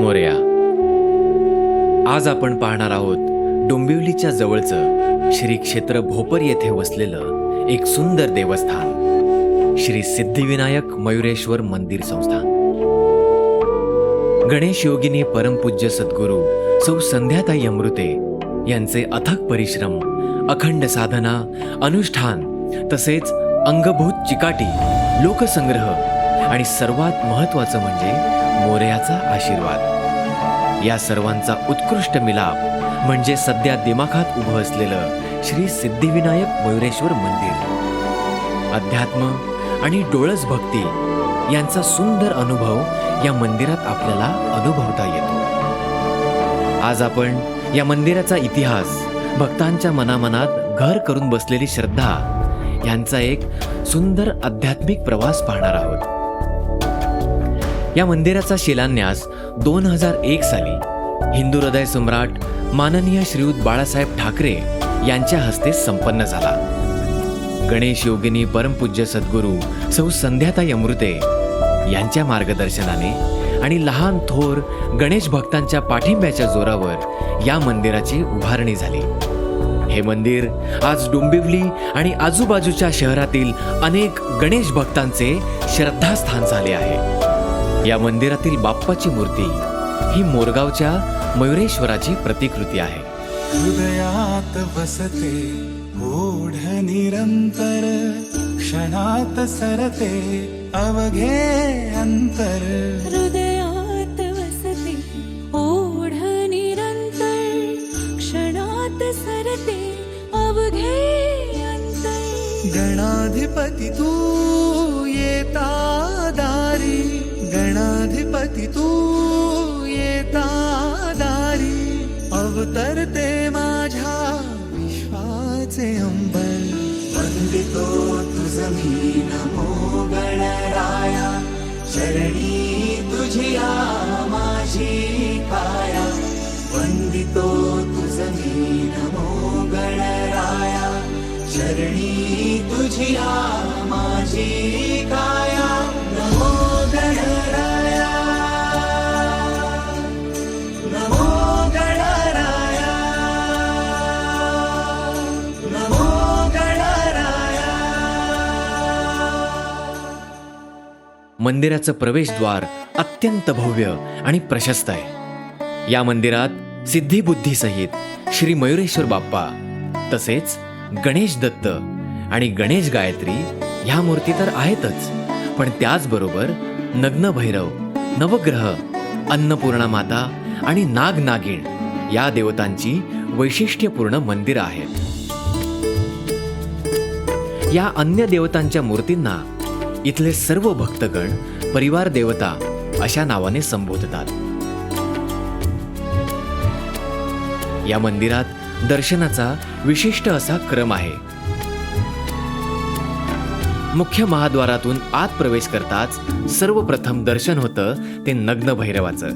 मोरया. आज आपण पाहणार आहोत डोंबिवलीच्या जवळचं श्री क्षेत्र भोपर येथे वसलेलं एक सुंदर देवस्थान श्री सिद्धिविनायक मयुरेश्वर मंदिर संस्थान. गणेश योगिनी परमपूज्य सद्गुरू सौ संध्याताई अमृते यांचे अथक परिश्रम अखंड साधना अनुष्ठान तसेच अंगभूत चिकाटी लोकसंग्रह आणि सर्वात महत्वाचं म्हणजे मोरयाचा आशीर्वाद. या सर्वांचा उत्कृष्ट मिलाप म्हणजे सध्या दिमाखात उभं असलेलं श्री सिद्धिविनायक मयुरेश्वर मंदिर. अध्यात्म आणि डोळस भक्ती यांचा सुंदर अनुभव या मंदिरात आपल्याला अनुभवता येतो. आज आपण या मंदिराचा इतिहास भक्तांच्या मनामनात घर करून बसलेली श्रद्धा यांचा एक सुंदर आध्यात्मिक प्रवास पाहणार आहोत. या मंदिराचा शिलान्यास दोन हजार एक साली हिंदू हृदय सम्राट माननीय श्रीयुत बाळासाहेब ठाकरे यांच्या हस्ते संपन्न झाला. गणेश योगिनी परमपूज्य सद्गुरू सौ संध्याताई अमृते यांच्या मार्गदर्शनाने आणि लहान थोर गणेश भक्तांच्या पाठिंब्याच्या जोरावर या मंदिराची उभारणी झाली. हे मंदिर आज डोंबिवली आणि आजूबाजूच्या शहरातील अनेक गणेश भक्तांचे श्रद्धास्थान झाले आहे. या मंदिरातील बाप्पाची मूर्ती ही मोरगावच्या मयुरेश्वराची प्रतिकृती आहे. हृदयात वसते ओढ निरंतर क्षणात सरते अवघे अंतर. हृदयात वसते ओढ निरंतर क्षणात सरते अवघे अंतर. गणाधिपती तू येता दारी गणाधिपती तू येता दारी अवतरते माझ्या विश्वाचे अंबर। वंदितो तुझ मी नमो गणराया शरणी तुझिया माझी काया। वंदितो तुझ मी नमो गणराया शरणी तुझिया माझी काया। मंदिराचं प्रवेशद्वार अत्यंत भव्य आणि प्रशस्त आहे. या मंदिरात सिद्धिबुद्धीसहित श्री मयुरेश्वर बाप्पा तसेच गणेश दत्त आणि गणेश गायत्री ह्या मूर्ती तर आहेतच. पण त्याचबरोबर नग्न भैरव नवग्रह अन्नपूर्णा माता आणि नागनागिण या देवतांची वैशिष्ट्यपूर्ण मंदिरं आहेत. या अन्य देवतांच्या मूर्तींना इथले सर्व भक्तगण परिवार देवता अशा नावाने संबोधतात. या मंदिरात दर्शनाचा विशिष्ट असा क्रम आहे. मुख्य महाद्वारातून आत प्रवेश करताच सर्वप्रथम दर्शन होतं ते नग्न भैरवाचं.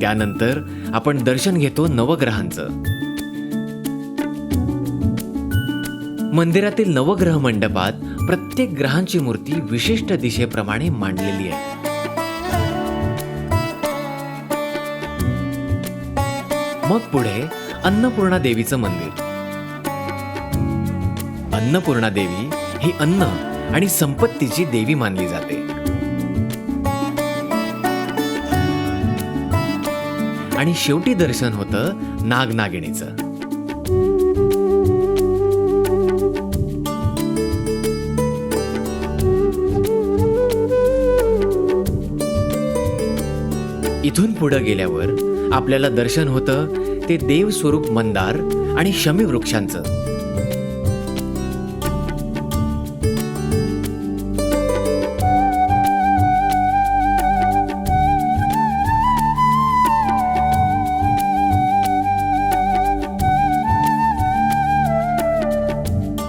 त्यानंतर आपण दर्शन घेतो नवग्रहांचं. मंदिरातील नवग्रह मंडपात प्रत्येक ग्रहांची मूर्ती विशिष्ट दिशेप्रमाणे मांडलेली आहे. मग पुढे अन्नपूर्णा देवीचं मंदिर. अन्नपूर्णा देवी ही अन्न आणि संपत्तीची देवी मानली जाते. आणि शेवटी दर्शन होतं नागनागिणीचं. इथून पुढं गेल्यावर आपल्याला दर्शन होतं ते देव स्वरूप मंदार आणि शमी वृक्षांचं.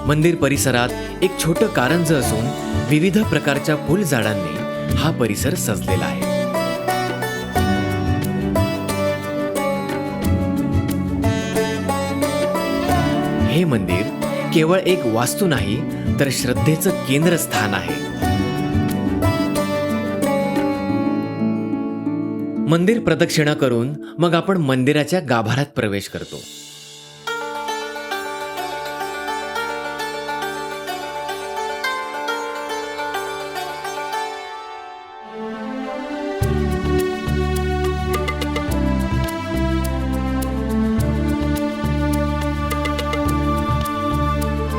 मंदिर परिसरात एक छोटं कारंज असून विविध प्रकारच्या फुलझाडांनी हा परिसर सजलेला आहे. हे मंदिर केवळ एक वास्तू नाही तर श्रद्धेचं केंद्रस्थान आहे. मंदिर प्रदक्षिणा करून मग आपण मंदिराच्या गाभाऱ्यात प्रवेश करतो.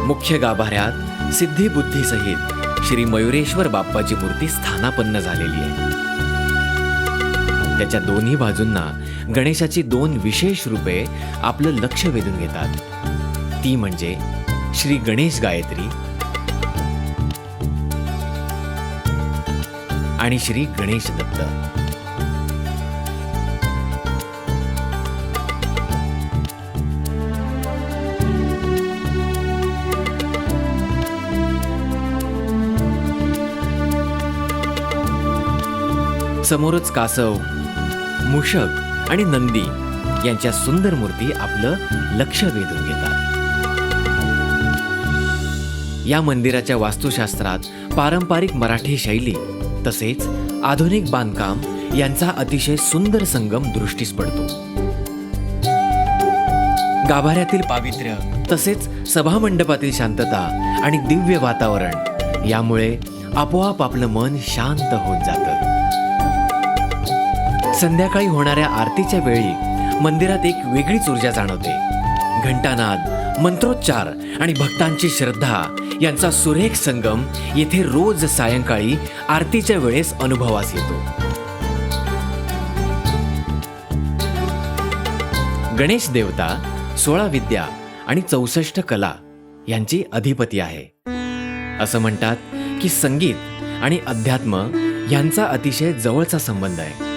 मुख्य गाभाऱ्यात सिद्धी बुद्धीसहित श्री मयुरेश्वर बाप्पाची मूर्ती स्थानापन्न झालेली आहे. त्याच्या दोन्ही बाजूंना गणेशाची दोन विशेष रूपे आपलं लक्ष वेधून घेतात. ती म्हणजे श्री गणेश गायत्री आणि श्री गणेश दत्त. समोरच कासव मूषक आणि नंदी यांच्या सुंदर मूर्ती आपलं लक्ष वेधून घेतात. या मंदिराच्या वास्तुशास्त्रात पारंपरिक मराठी शैली तसेच आधुनिक बांधकाम यांचा अतिशय सुंदर संगम दृष्टीस पडतो. गाभाऱ्यातील पावित्र्य तसेच सभामंडपातील शांतता आणि दिव्य वातावरण यामुळे आपोआप आपलं मन शांत होत जातं. संध्याकाळी होणाऱ्या आरतीच्या वेळी मंदिरात एक वेगळीच ऊर्जा जाणवते. घंटानाद मंत्रोच्चार आणि भक्तांची श्रद्धा यांचा सुरेख संगम येथे रोज सायंकाळी आरतीच्या वेळेस अनुभवास येतो. गणेश देवता सोळा विद्या आणि चौसष्ट कला यांची अधिपती आहे. असं म्हणतात की संगीत आणि अध्यात्म यांचा अतिशय जवळचा संबंध आहे.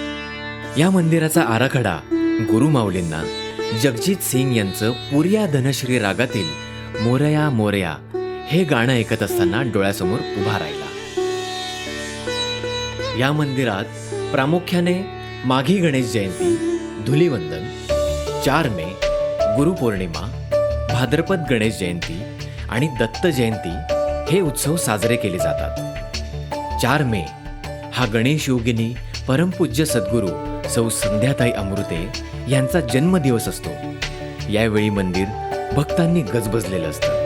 या मंदिराचा आराखडा गुरु माऊलींना जगजीत सिंग यांचं पुरिया धनश्री रागातील मोरया मोरया हे गाणं ऐकत असताना डोळ्यासमोर उभा राहिला. या मंदिरात प्रामुख्याने माघी गणेश जयंती धुलीवंदन चार मे गुरुपौर्णिमा भाद्रपद गणेश जयंती आणि दत्त जयंती हे उत्सव साजरे केले जातात. चार मे हा गणेश योगिनी परमपूज्य सद्गुरू सौ संध्याताई अमृते यांचा जन्मदिवस असतो. यावेळी मंदिर भक्तांनी गजबजलेलं असतं.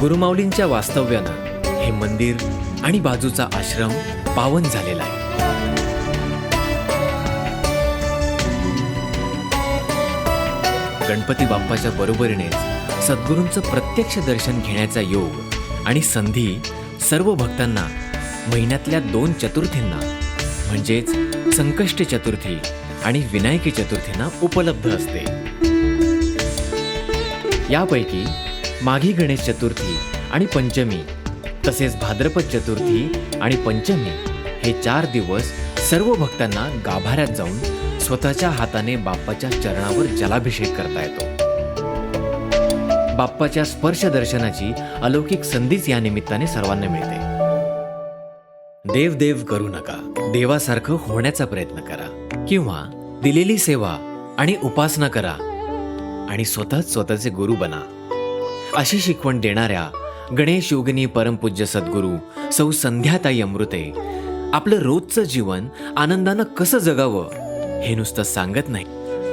गुरुमाऊलींच्या वास्तव्यानं हे मंदिर आणि बाजूचा आश्रम पावन झालेला आहे. गणपती बाप्पाच्या बरोबरीनेच सद्गुरूंचं प्रत्यक्ष दर्शन घेण्याचा योग आणि संधी सर्व भक्तांना महिन्यातल्या दोन चतुर्थींना म्हणजेच संकष्ट चतुर्थी आणि विनायकी चतुर्थींना उपलब्ध असते. यापैकी माघी गणेश चतुर्थी आणि पंचमी तसेच भाद्रपद चतुर्थी आणि पंचमी हे चार दिवस सर्व भक्तांना गाभाऱ्यात जाऊन स्वतःच्या हाताने बाप्पाच्या चरणावर जलाभिषेक करता येतो. बाप्पाच्या स्पर्श दर्शनाची अलौकिक संधीच या निमित्ताने सर्वांना मिळते. देव देव करू नका. देवासारखं होण्याचा प्रयत्न करा. किंवा दिलेली सेवा आणि उपासना करा. आणि स्वतःच स्वतःचे गुरु बना. अशी शिकवण देणाऱ्या गणेश योगिनी परमपूज्य सद्गुरू सौ संध्याताई अमृते आपलं रोजचं जीवन आनंदानं कसं जगावं हे नुसतं सांगत नाही.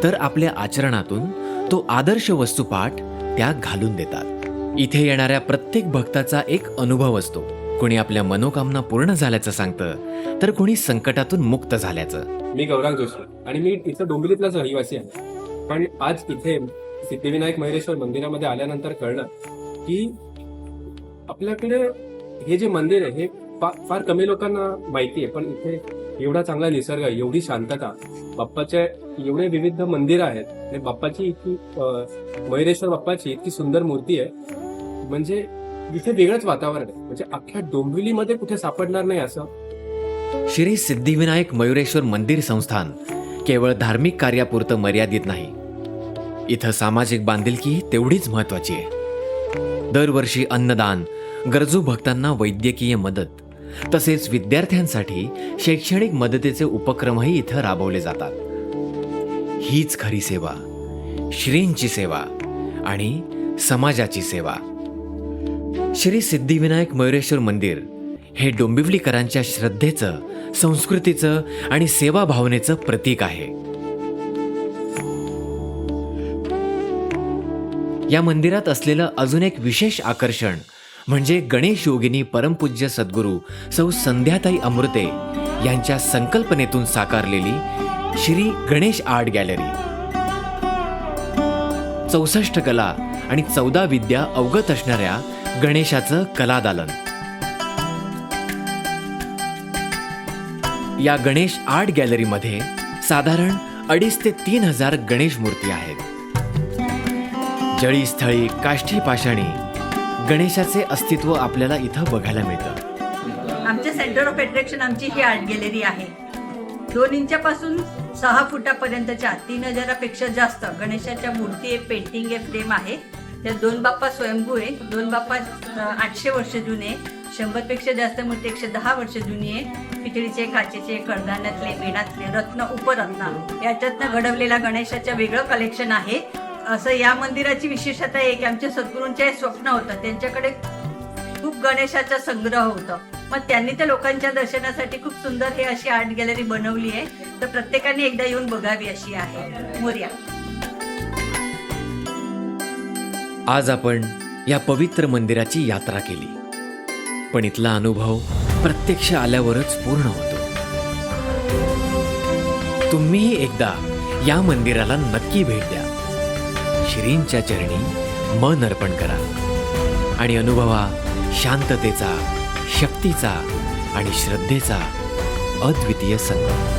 तर आपल्या आचरणातून तो आदर्श वस्तुपाठ त्या घालून देतात. इथे येणाऱ्या प्रत्येक भक्ताचा एक अनुभव असतो. कोणी आपल्या मनोकामना पूर्ण झाल्याचं सांगतं तर कोणी संकटातून मुक्त झाल्याचं. मी गौरांग जोशी आणि मी इथं डोंबिवलीतलाच रहिवासी आहे. पण आज इथे सिद्धिविनायक महेश्वर मंदिरामध्ये आल्यानंतर कळलं की आपल्याकडे हे जे मंदिर आहे हे फा- फार कमी लोकांना माहिती आहे पण इथे एवढा चांगला निसर्ग आहे एवढी शांतता. बाप्पाचे एवढे विविध मंदिरं आहेत आणि बाप्पाची इतकी मयुरेश्वर बाप्पाची इतकी सुंदर मूर्ती आहे. म्हणजे इथे वेगळंच वातावरण आहे. म्हणजे अख्ख्या डोंबिवलीमध्ये कुठे सापडणार नाही असं. श्री सिद्धिविनायक मयुरेश्वर मंदिर संस्थान केवळ धार्मिक कार्यापुरतं मर्यादित नाही. इथं सामाजिक बांधिलकी तेवढीच महत्वाची आहे. दरवर्षी अन्नदान गरजू भक्तांना वैद्यकीय मदत. तसेच विद्यार्थ्यांसाठी शैक्षणिक मदतीचे उपक्रमही इथं राबवले जातात. हीच खरी सेवा श्रींची सेवा आणि समाजाची सेवा. श्री सिद्धिविनायक मयुरेश्वर मंदिर हे डोंबिवलीकरांच्या श्रद्धेचं संस्कृतीचं आणि सेवा भावनेचं प्रतीक आहे. या मंदिरात असलेलं अजून एक विशेष आकर्षण म्हणजे गणेश योगिनी परमपूज्य सद्गुरू सौ संध्याताई अमृते यांच्या संकल्पनेतून साकारलेली श्री गणेश आर्ट गॅलरी. चौसष्ट कला आणि चौदा विद्या अवगत असणाऱ्या गणेशाचं कलादालन. या गणेश आर्ट गॅलरीमध्ये साधारण अडीच ते तीन हजार गणेश मूर्ती आहेत. जळीस्थळी काष्ठी पाषाणी गणेशाचे अस्तित्व आपल्याला इथं बघायला मिळतं. आमचे सेंटर ऑफ अट्रॅक्शन आमची ही आर्ट गॅलरी आहे. दोन इंचापासून सहा फुटापर्यंतच्या तीन हजारापेक्षा जास्त गणेशाच्या मूर्ती आहे पेंटिंग आहे फ्रेम आहे. त्या दोन बाप्पा स्वयंभू आहे दोन बाप्पा आठशे वर्ष जुने शंभरपेक्षा जास्त मूर्ती एकशे दहा वर्ष जुनी आहे. पितळीचे काचेचे कडधान्यातले मेणातले रत्न उपरत्न. याच्यातनं घडवलेला गणेशाचं वेगळं कलेक्शन आहे. असं या मंदिराची विशेषता आहे की आमच्या सद्गुरूंचे हे स्वप्न होतं. त्यांच्याकडे खूप गणेशाचा संग्रह होता. मग त्यांनी त्या लोकांच्या दर्शनासाठी खूप सुंदर हे अशी आर्ट गॅलरी बनवली आहे. तर प्रत्येकाने एकदा येऊन बघावी अशी आहे. मोर्या. आज आपण या पवित्र मंदिराची यात्रा केली. पण इथला अनुभव प्रत्यक्ष आल्यावरच पूर्ण होतो. तुम्हीही एकदा या मंदिराला नक्की भेट द्या. श्रींच्या चरणी मन अर्पण करा. आणि अनुभवा शांततेचा शक्तीचा आणि श्रद्धेचा अद्वितीय संगम.